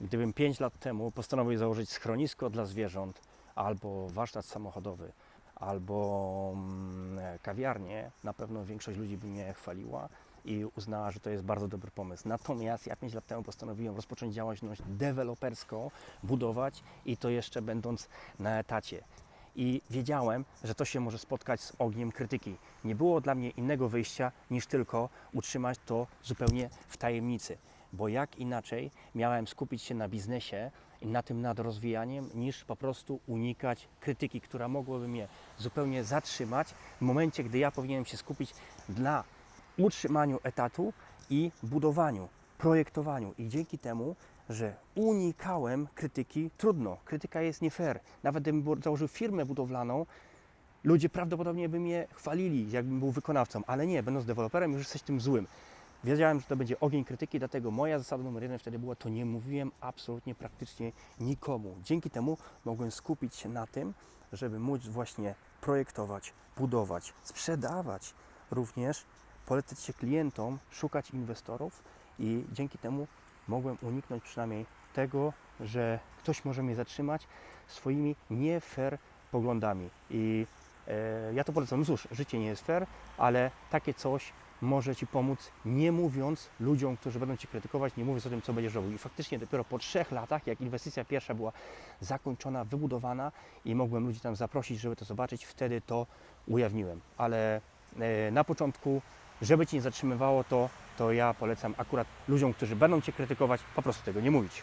Gdybym 5 lat temu postanowił założyć schronisko dla zwierząt, albo warsztat samochodowy, albo mm, kawiarnię, na pewno większość ludzi by mnie chwaliła i uznała, że to jest bardzo dobry pomysł. Natomiast ja 5 lat temu postanowiłem rozpocząć działalność deweloperską, budować i to jeszcze będąc na etacie. I wiedziałem, że to się może spotkać z ogniem krytyki. Nie było dla mnie innego wyjścia niż tylko utrzymać to zupełnie w tajemnicy, bo jak inaczej miałem skupić się na biznesie i na tym nad rozwijaniem, niż po prostu unikać krytyki, która mogłaby mnie zupełnie zatrzymać w momencie, gdy ja powinienem się skupić na utrzymaniu etatu i budowaniu, projektowaniu. I dzięki temu, że unikałem krytyki, trudno, krytyka jest nie fair. Nawet gdybym założył firmę budowlaną, ludzie prawdopodobnie by mnie chwalili, jakbym był wykonawcą, ale nie, będąc deweloperem, już jesteś tym złym. Wiedziałem, że to będzie ogień krytyki, dlatego moja zasada numer jeden wtedy była, to nie mówiłem absolutnie praktycznie nikomu. Dzięki temu mogłem skupić się na tym, żeby móc właśnie projektować, budować, sprzedawać, również polecać się klientom, szukać inwestorów i dzięki temu mogłem uniknąć przynajmniej tego, że ktoś może mnie zatrzymać swoimi nie fair poglądami. I ja to polecam. No cóż, życie nie jest fair, ale takie coś może Ci pomóc, nie mówiąc ludziom, którzy będą Cię krytykować, nie mówiąc o tym, co będziesz robił. I faktycznie dopiero po trzech latach, jak inwestycja pierwsza była zakończona, wybudowana i mogłem ludzi tam zaprosić, żeby to zobaczyć, wtedy to ujawniłem. Ale e, na początku, żeby Cię nie zatrzymywało to, to ja polecam akurat ludziom, którzy będą Cię krytykować, po prostu tego nie mówić.